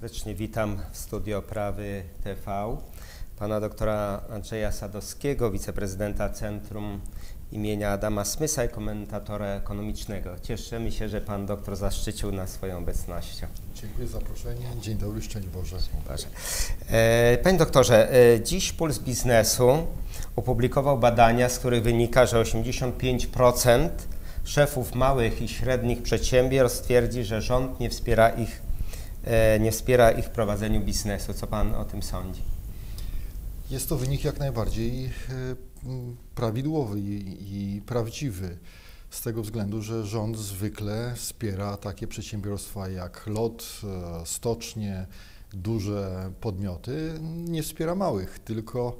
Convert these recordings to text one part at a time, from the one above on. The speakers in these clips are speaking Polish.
Serdecznie witam w studio Prawy TV pana doktora Andrzeja Sadowskiego, wiceprezydenta Centrum imienia Adama Smysa i komentatora ekonomicznego. Cieszymy się, że pan doktor zaszczycił nas swoją obecnością. Dziękuję za zaproszenie. Dzień dobry, szczęść Boże. Boże. E, panie doktorze, e, dziś Puls Biznesu opublikował badania, z których wynika, że 85% szefów małych i średnich przedsiębiorstw twierdzi, że rząd nie wspiera ich, nie wspiera ich w prowadzeniu biznesu. Co pan o tym sądzi? Jest to wynik jak najbardziej prawidłowy i prawdziwy z tego względu, że rząd zwykle wspiera takie przedsiębiorstwa jak LOT, e, stocznie, duże podmioty. Nie wspiera małych, tylko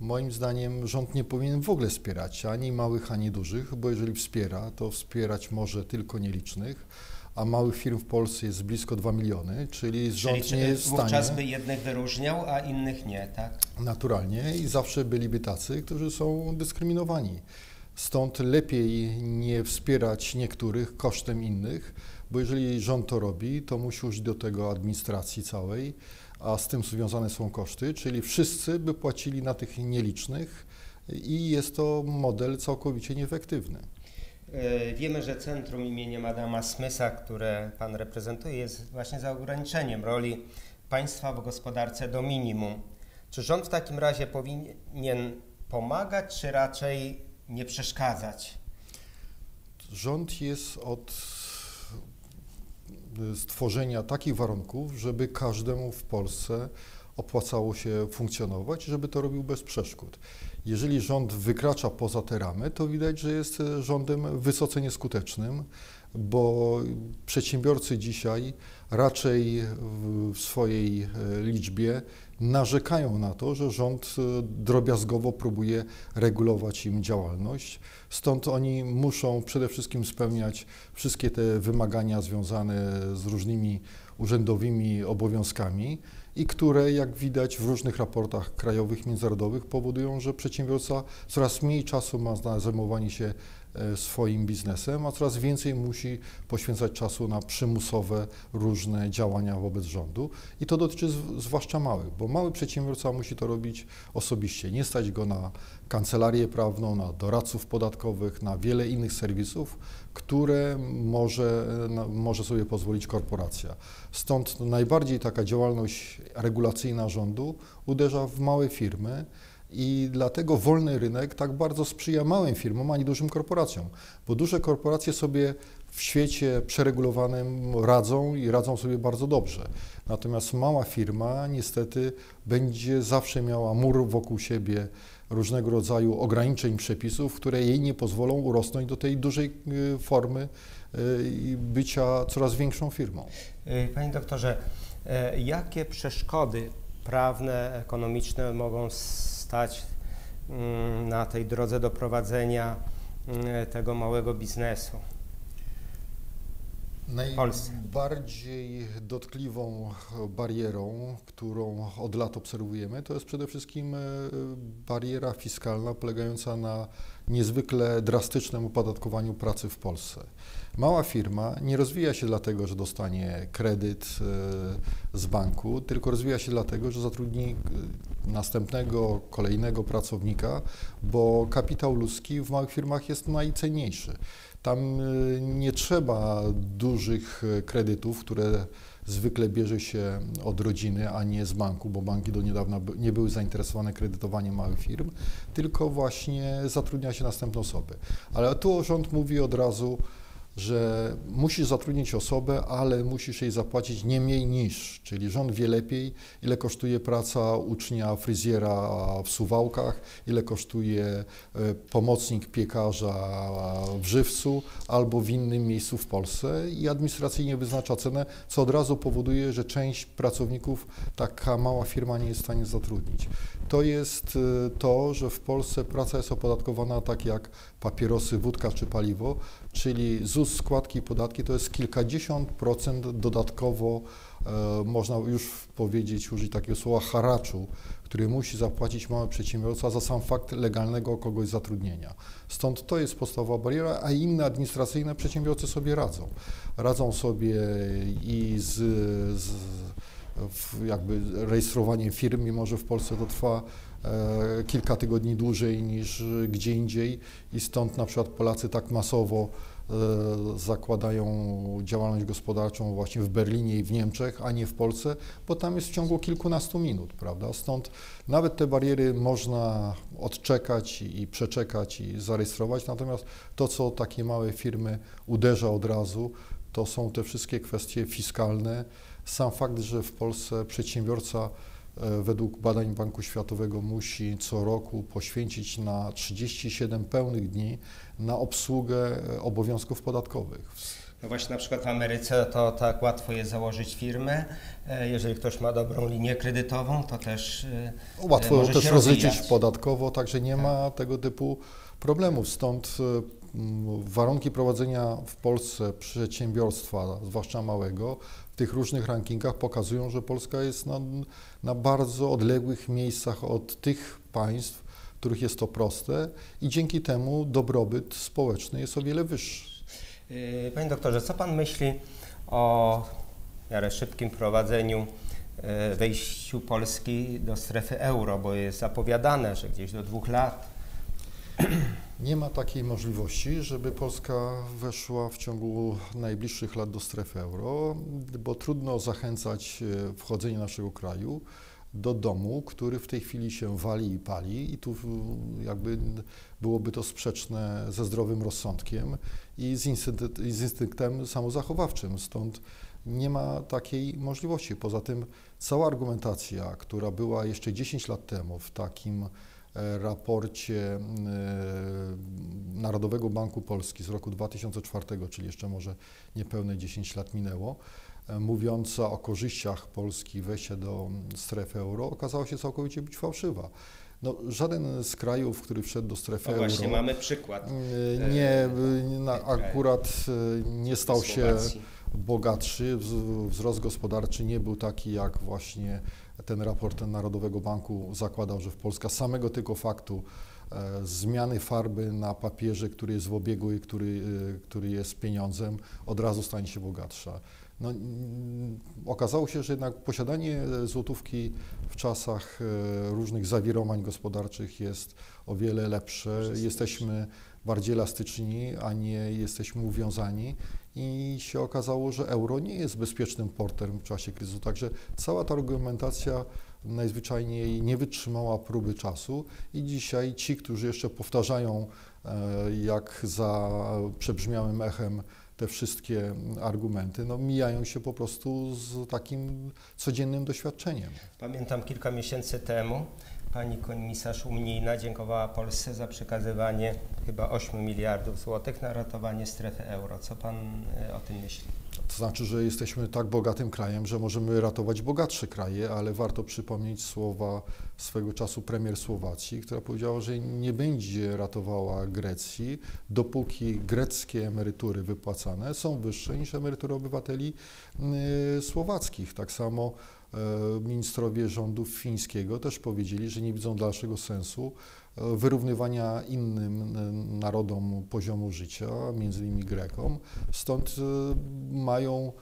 moim zdaniem rząd nie powinien w ogóle wspierać ani małych, ani dużych, bo jeżeli wspiera, to wspierać może tylko nielicznych a małych firm w Polsce jest blisko 2 miliony, czyli rząd czyli nie jest w stanie... Wówczas by jednych wyróżniał, a innych nie, tak? Naturalnie i zawsze byliby tacy, którzy są dyskryminowani. Stąd lepiej nie wspierać niektórych kosztem innych, bo jeżeli rząd to robi, to musi użyć do tego administracji całej, a z tym związane są koszty, czyli wszyscy by płacili na tych nielicznych i jest to model całkowicie nieefektywny. E, wiemy, że centrum imienia Adama Smysa, które Pan reprezentuje, jest właśnie za ograniczeniem roli państwa w gospodarce do minimum. Czy rząd w takim razie powinien pomagać, czy raczej nie przeszkadzać? Rząd jest od stworzenia takich warunków, żeby każdemu w Polsce opłacało się funkcjonować, żeby to robił bez przeszkód. Jeżeli rząd wykracza poza te ramy, to widać, że jest rządem wysoce nieskutecznym, bo przedsiębiorcy dzisiaj raczej w swojej e, liczbie narzekają na to, że rząd e, drobiazgowo próbuje regulować im działalność. Stąd oni muszą przede wszystkim spełniać wszystkie te wymagania związane z różnymi urzędowymi obowiązkami i które, jak widać w różnych raportach krajowych, międzynarodowych, powodują, że przedsiębiorca coraz mniej czasu ma na zajmowanie się e, swoim biznesem, a coraz więcej musi poświęcać czasu na przymusowe różne działania wobec rządu. I to dotyczy zwłaszcza małych, bo mały przedsiębiorca musi to robić osobiście. Nie stać go na kancelarię prawną, na doradców podatkowych, na wiele innych serwisów, które może, może sobie pozwolić korporacja. Stąd najbardziej taka działalność regulacyjna rządu uderza w małe firmy, i dlatego wolny rynek tak bardzo sprzyja małym firmom, a nie dużym korporacjom, bo duże korporacje sobie w świecie przeregulowanym radzą i radzą sobie bardzo dobrze. Natomiast mała firma niestety będzie zawsze miała mur wokół siebie różnego rodzaju ograniczeń przepisów, które jej nie pozwolą urosnąć do tej dużej y, formy y, bycia coraz większą firmą. Y, panie doktorze, jakie przeszkody prawne, ekonomiczne mogą stać mm, na tej drodze do prowadzenia tego małego biznesu? Najbardziej dotkliwą barierą, którą od lat obserwujemy, to jest przede wszystkim e, bariera fiskalna polegająca na niezwykle drastycznym opodatkowaniu pracy w Polsce. Mała firma nie rozwija się dlatego, że dostanie kredyt e, z banku, tylko rozwija się dlatego, że zatrudni e, następnego, kolejnego pracownika, bo kapitał ludzki w małych firmach jest najcenniejszy. Tam y, nie trzeba dużych y, kredytów, które zwykle bierze się od rodziny, a nie z banku, bo banki do niedawna nie były zainteresowane kredytowaniem małych firm, tylko właśnie zatrudnia się następne osoby. Ale tu rząd mówi od razu, że musisz zatrudnić osobę, ale musisz jej zapłacić nie mniej niż, czyli rząd wie lepiej, ile kosztuje praca ucznia fryzjera w Suwałkach, ile kosztuje e, pomocnik piekarza w Żywcu albo w innym miejscu w Polsce i administracyjnie wyznacza cenę, co od razu powoduje, że część pracowników taka mała firma nie jest w stanie zatrudnić. To jest e, to, że w Polsce praca jest opodatkowana tak jak papierosy, wódka czy paliwo, czyli ZUS, składki i podatki to jest kilkadziesiąt procent dodatkowo, e, można już powiedzieć, użyć takiego słowa haraczu, który musi zapłacić mały przedsiębiorca za sam fakt legalnego kogoś zatrudnienia. Stąd to jest podstawowa bariera, a inne administracyjne przedsiębiorcy sobie radzą. Radzą sobie i z, z jakby rejestrowanie firm, mimo że w Polsce to trwa kilka tygodni dłużej niż gdzie indziej i stąd na przykład Polacy tak masowo e, zakładają działalność gospodarczą właśnie w Berlinie i w Niemczech, a nie w Polsce, bo tam jest w ciągu kilkunastu minut, prawda? Stąd nawet te bariery można odczekać i przeczekać i zarejestrować, natomiast to, co takie małe firmy uderza od razu, to są te wszystkie kwestie fiskalne. Sam fakt, że w Polsce przedsiębiorca e, według badań Banku Światowego musi co roku poświęcić na 37 pełnych dni na obsługę e, obowiązków podatkowych. No właśnie na przykład w Ameryce to tak łatwo jest założyć firmę. E, jeżeli ktoś ma dobrą linię kredytową, to też Łatwo może też rozliczyć podatkowo, także nie Tak. ma tego typu problemów. Stąd warunki prowadzenia w Polsce przedsiębiorstwa, zwłaszcza małego, w tych różnych rankingach pokazują, że Polska jest na, na bardzo odległych miejscach od tych państw, w których jest to proste i dzięki temu dobrobyt społeczny jest o wiele wyższy. Yy, Panie doktorze, co pan myśli o miarę szybkim prowadzeniu e, wejściu Polski do strefy euro, bo jest zapowiadane, że gdzieś do dwóch lat. Nie ma takiej możliwości, żeby Polska weszła w ciągu najbliższych lat do strefy euro, bo trudno zachęcać e, wchodzenie naszego kraju do domu, który w tej chwili się wali i pali i tu jakby byłoby to sprzeczne ze zdrowym rozsądkiem i z, instynkt, z instynktem samozachowawczym. Stąd nie ma takiej możliwości. Poza tym cała argumentacja, która była jeszcze 10 lat temu w takim raporcie e, Narodowego Banku Polski z roku 2004, czyli jeszcze może niepewne 10 lat minęło, e, mówiąca o korzyściach Polski wejścia do strefy euro, okazała się całkowicie być fałszywa. No, żaden z krajów, który wszedł do strefy No właśnie, euro, mamy przykład. e, nie, na, akurat nie stał się bogatszy, wz- wzrost gospodarczy nie był taki, jak właśnie ten raport Narodowego Banku zakładał, że w Polska samego tylko faktu e, zmiany farby na papierze, który jest w obiegu i który, e, który jest pieniądzem, od razu stanie się bogatsza. No, okazało się, że jednak posiadanie złotówki w czasach e, różnych zawirowań gospodarczych jest o wiele lepsze. Jesteśmy bardziej elastyczni, a nie jesteśmy uwiązani i się okazało, że euro nie jest bezpiecznym portem w czasie kryzysu. Także cała ta argumentacja najzwyczajniej nie wytrzymała próby czasu i dzisiaj ci, którzy jeszcze powtarzają e, jak za przebrzmiałym echem te wszystkie argumenty, no mijają się po prostu z takim codziennym doświadczeniem. Pamiętam kilka miesięcy temu pani komisarz unijna dziękowała Polsce za przekazywanie chyba 8 miliardów złotych na ratowanie strefy euro. Co pan e, o tym myśli? To znaczy, że jesteśmy tak bogatym krajem, że możemy ratować bogatsze kraje, ale warto przypomnieć słowa swego czasu premier Słowacji, która powiedziała, że nie będzie ratowała Grecji, dopóki greckie emerytury wypłacane są wyższe niż emerytury obywateli y, słowackich. Tak samo ministrowie rządu fińskiego też powiedzieli, że nie widzą dalszego sensu e, wyrównywania innym e, narodom poziomu życia, między innymi Grekom. Stąd e, mają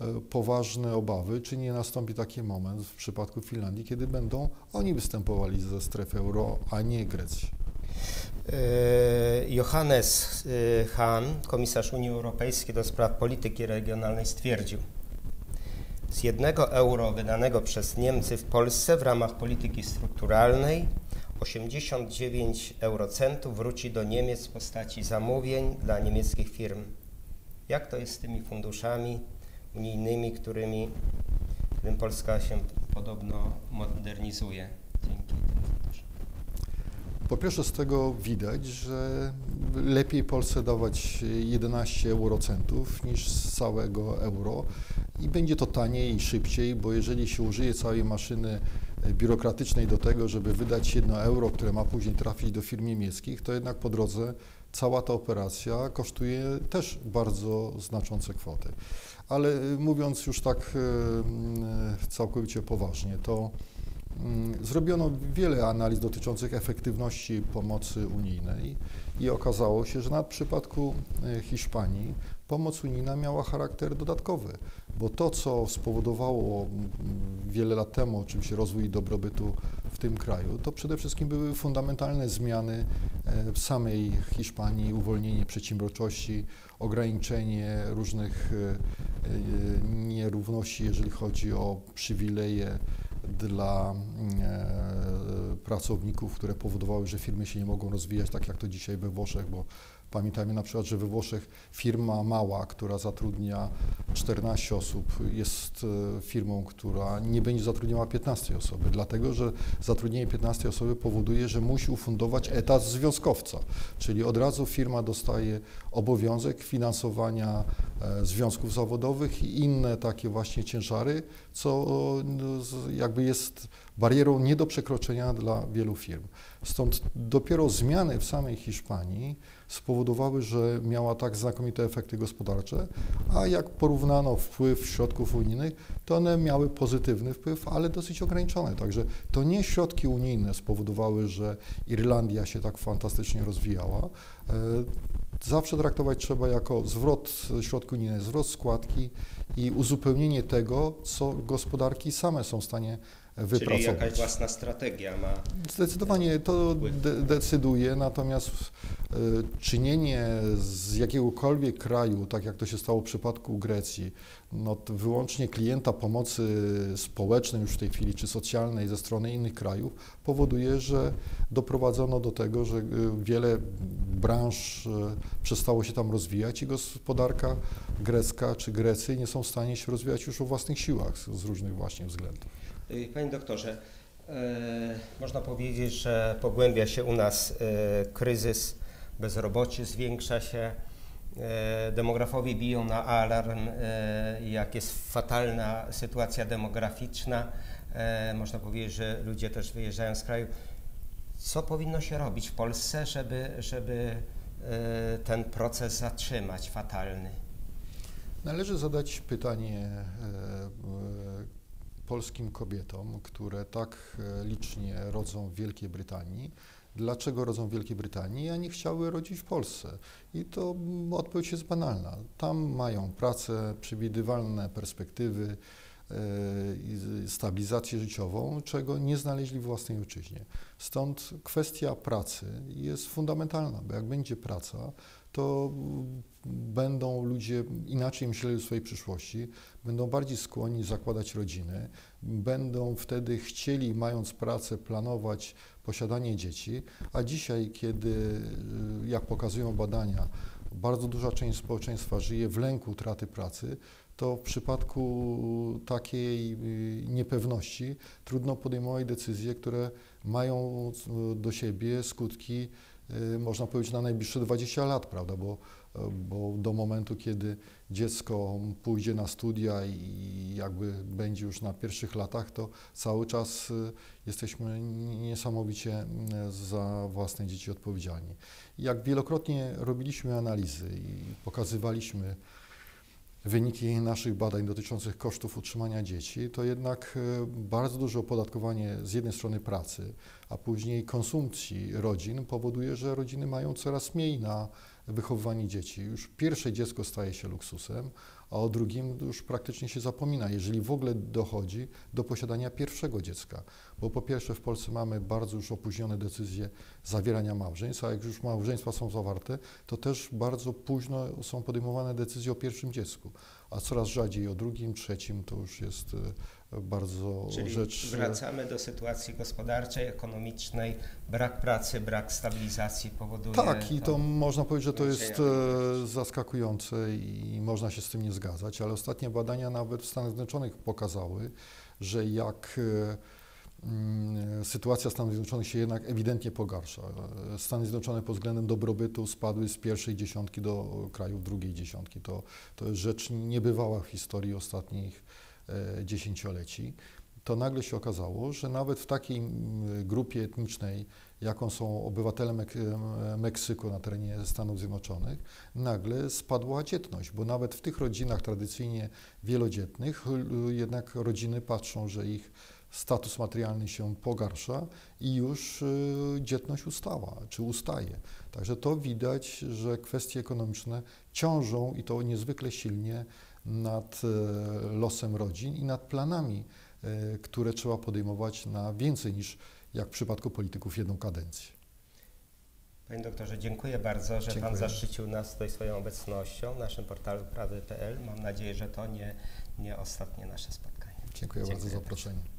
e, poważne obawy, czy nie nastąpi taki moment w przypadku Finlandii, kiedy będą oni występowali ze strefy euro, a nie Grecji. E, Johannes e, Hahn, komisarz Unii Europejskiej do spraw polityki regionalnej, stwierdził, z jednego euro wydanego przez Niemcy w Polsce w ramach polityki strukturalnej 89 eurocentów wróci do Niemiec w postaci zamówień dla niemieckich firm. Jak to jest z tymi funduszami unijnymi, którymi, którym Polska się podobno modernizuje dzięki tym funduszom? Po pierwsze z tego widać, że lepiej Polsce dawać 11 eurocentów niż z całego euro i będzie to taniej i szybciej, bo jeżeli się użyje całej maszyny biurokratycznej do tego, żeby wydać jedno euro, które ma później trafić do firm niemieckich, to jednak po drodze cała ta operacja kosztuje też bardzo znaczące kwoty. Ale y, mówiąc już tak y, całkowicie poważnie, to Mm, Zrobiono wiele analiz dotyczących efektywności pomocy unijnej i okazało się, że w przypadku e, Hiszpanii pomoc unijna miała charakter dodatkowy, bo to, co spowodowało mm, wiele lat temu oczywiście rozwój dobrobytu w tym kraju, to przede wszystkim były fundamentalne zmiany e, w samej Hiszpanii, uwolnienie przedsiębiorczości, ograniczenie różnych e, e, nierówności, jeżeli chodzi o przywileje dla pracowników, które powodowały, że firmy się nie mogą rozwijać tak jak to dzisiaj we Włoszech, bo Pamiętajmy na przykład, że we Włoszech firma mała, która zatrudnia 14 osób, jest e, firmą, która nie będzie zatrudniała 15 osoby, dlatego że zatrudnienie 15 osoby powoduje, że musi ufundować etat związkowca, czyli od razu firma dostaje obowiązek finansowania e, związków zawodowych i inne takie właśnie ciężary, co no, jakby jest barierą nie do przekroczenia dla wielu firm. Stąd dopiero zmiany w samej Hiszpanii spowodowały, że miała tak znakomite efekty gospodarcze, a jak porównano wpływ środków unijnych, to one miały pozytywny wpływ, ale dosyć ograniczony. Także to nie środki unijne spowodowały, że Irlandia się tak fantastycznie rozwijała. E, zawsze traktować trzeba jako zwrot środków unijnych, zwrot składki i uzupełnienie tego, co gospodarki same są w stanie wypracować. Czyli jakaś własna strategia ma. Zdecydowanie to de decyduje, natomiast y, czynienie z jakiegokolwiek kraju, tak jak to się stało w przypadku Grecji, no, wyłącznie klienta pomocy społecznej już w tej chwili, czy socjalnej ze strony innych krajów, powoduje, że doprowadzono do tego, że y, wiele branż y, przestało się tam rozwijać i gospodarka grecka czy Grecy nie są w stanie się rozwijać już o własnych siłach z różnych właśnie względów. Y, panie doktorze, e, można powiedzieć, że pogłębia się u nas e, kryzys, bezrobocie zwiększa się, e, demografowie biją na alarm, jak jest fatalna sytuacja demograficzna. Można powiedzieć, że ludzie też wyjeżdżają z kraju. Co powinno się robić w Polsce, żeby, żeby ten proces zatrzymać fatalny? Należy zadać pytanie polskim kobietom, które tak e, licznie rodzą w Wielkiej Brytanii, dlaczego rodzą w Wielkiej Brytanii, a nie chciały rodzić w Polsce. I to mm, odpowiedź jest banalna. Tam mają pracę, przewidywalne perspektywy, e, stabilizację życiową, czego nie znaleźli w własnej ojczyźnie. Stąd kwestia pracy jest fundamentalna, bo jak będzie praca, to będą ludzie inaczej myśleli o swojej przyszłości, będą bardziej skłonni zakładać rodziny, będą wtedy chcieli, mając pracę, planować posiadanie dzieci, a dzisiaj, kiedy, jak pokazują badania, bardzo duża część społeczeństwa żyje w lęku utraty pracy, to w przypadku takiej y, niepewności trudno podejmować decyzje, które mają do siebie skutki Y, można powiedzieć, na najbliższe 20 lat, prawda, bo, bo do momentu, kiedy dziecko pójdzie na studia i jakby będzie już na pierwszych latach, to cały czas y, jesteśmy niesamowicie y, za własne dzieci odpowiedzialni. Jak wielokrotnie robiliśmy analizy i pokazywaliśmy wyniki naszych badań dotyczących kosztów utrzymania dzieci, to jednak e, bardzo duże opodatkowanie z jednej strony pracy, a później konsumpcji rodzin powoduje, że rodziny mają coraz mniej na wychowywanie dzieci. Już pierwsze dziecko staje się luksusem, a o drugim już praktycznie się zapomina, jeżeli w ogóle dochodzi do posiadania pierwszego dziecka. Bo po pierwsze w Polsce mamy bardzo już opóźnione decyzje zawierania małżeństw, a jak już małżeństwa są zawarte, to też bardzo późno są podejmowane decyzje o pierwszym dziecku, a coraz rzadziej o drugim, trzecim to już jest e, bardzo Czyli rzecz... wracamy do sytuacji gospodarczej, ekonomicznej, brak pracy, brak stabilizacji powoduje... Tak i to można powiedzieć, że to jest e, zaskakujące i można się z tym nie zgadzać, ale ostatnie badania nawet w Stanach Zjednoczonych pokazały, że jak e, mm, sytuacja Stanów Zjednoczonych się jednak ewidentnie pogarsza. Stany Zjednoczone pod względem dobrobytu spadły z pierwszej dziesiątki do krajów drugiej dziesiątki. To, to jest rzecz niebywała w historii ostatnich dziesięcioleci to nagle się okazało, że nawet w takiej mm, grupie etnicznej, jaką są obywatele Mek Meksyku na terenie Stanów Zjednoczonych, nagle spadła dzietność, bo nawet w tych rodzinach tradycyjnie wielodzietnych jednak rodziny patrzą, że ich status materialny się pogarsza i już y, dzietność ustała, czy ustaje. Także to widać, że kwestie ekonomiczne ciążą i to niezwykle silnie nad e, losem rodzin i nad planami, e, które trzeba podejmować na więcej niż, jak w przypadku polityków, jedną kadencję. Panie doktorze, dziękuję bardzo, że Dziękuję. Pan zaszczycił nas tutaj swoją obecnością w naszym portalu prawy.pl. Mam nadzieję, że to nie, nie ostatnie nasze spotkanie. Dziękuję, bardzo za Dziękuję. zaproszenie.